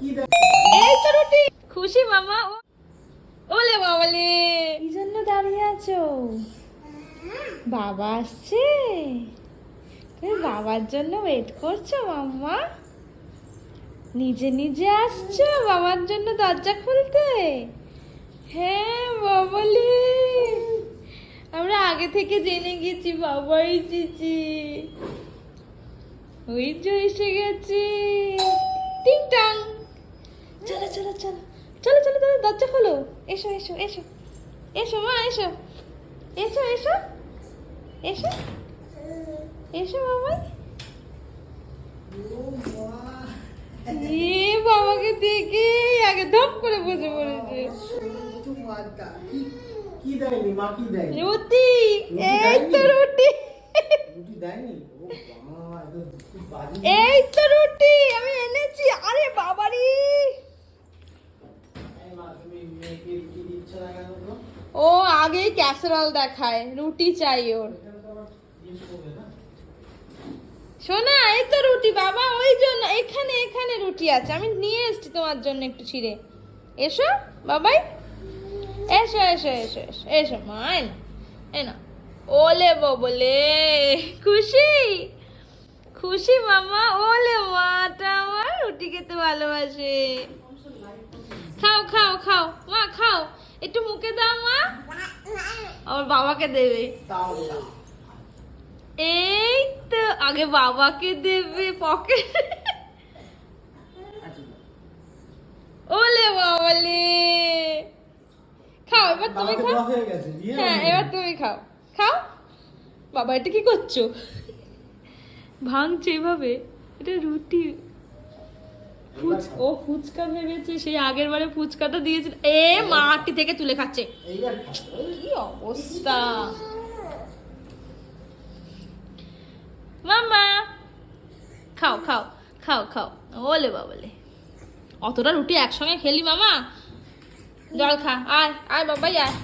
কি এই তো রুটি। খুশি মামা ও- ওলে বাবালে। কি জন্য দাঁড়িয়ে আছো? বাবা আসছে। তুমি বাবার জন্য ওয়েট করছ মাম্মা? নিজে নিজে আসছো বাবার জন্য দরজা খুলতে? হ্যাঁ বাবালে। আমরা আগে থেকে জেনে গেছি বাবা এসেছি ওই যে এসে গেছে। চলো চলো চলো চলো দরজা খোলো। এসো এসো এসো। এসো মা এসো। এসো এসো। এসো। এসো বাবাই এ বাবাকে দেখে আগে ধপ করে বসে পড়েছে। কি- দেয়নি মা কি দেয়নি? রুটি এই তো রুটি। রুটি দেয়নি? এই তো রুটি আমি এনেছি। আরে বাবারি এই মা তুমি মেয়েকে রুটি দিচ্ছ না কেন তো ও আগেই ক্যাসারল দেখায়, রুটি চাই ওর। শোনা এই তো রুটি, বাবা, ওই জন্য, এখানে এখানে রুটি আছে। আমি নিয়ে এসেছি তোমার জন্য একটু ছিঁড়ে। এসো, বাবাই। এসো এসো এসো এসো এসো, মা, এ না এ না ওলে বলে খুশি? খুশি, মামা? ওলে মাটা আমার রুটি খেতে ভালোবাসে। খাও খাও খাও। একটু মুখে দাও মা। আমার বাবাকে দেবে। এই তো আগে বাবাকে দেবে পকেট। ওলে বাবালে। খাও এবার তুমি খাও। হয়ে এবার তুমি খাও। খাও? বাবা এটা কি করছ? ভাঙছে এভাবে? এটা রুটি। ও ফুচকা ভেবেছে সেই আগের বারে ফুচকাটা দিয়েছিল। এ মাটি থেকে তুলে খাচ্ছে। কি অবস্থা? মামা খাও খাও খাও খাও। ওলে বাবালে। অতটা রুটি একসঙ্গে খেলি মামা? জল খা আয় আয় বাবাই আয়।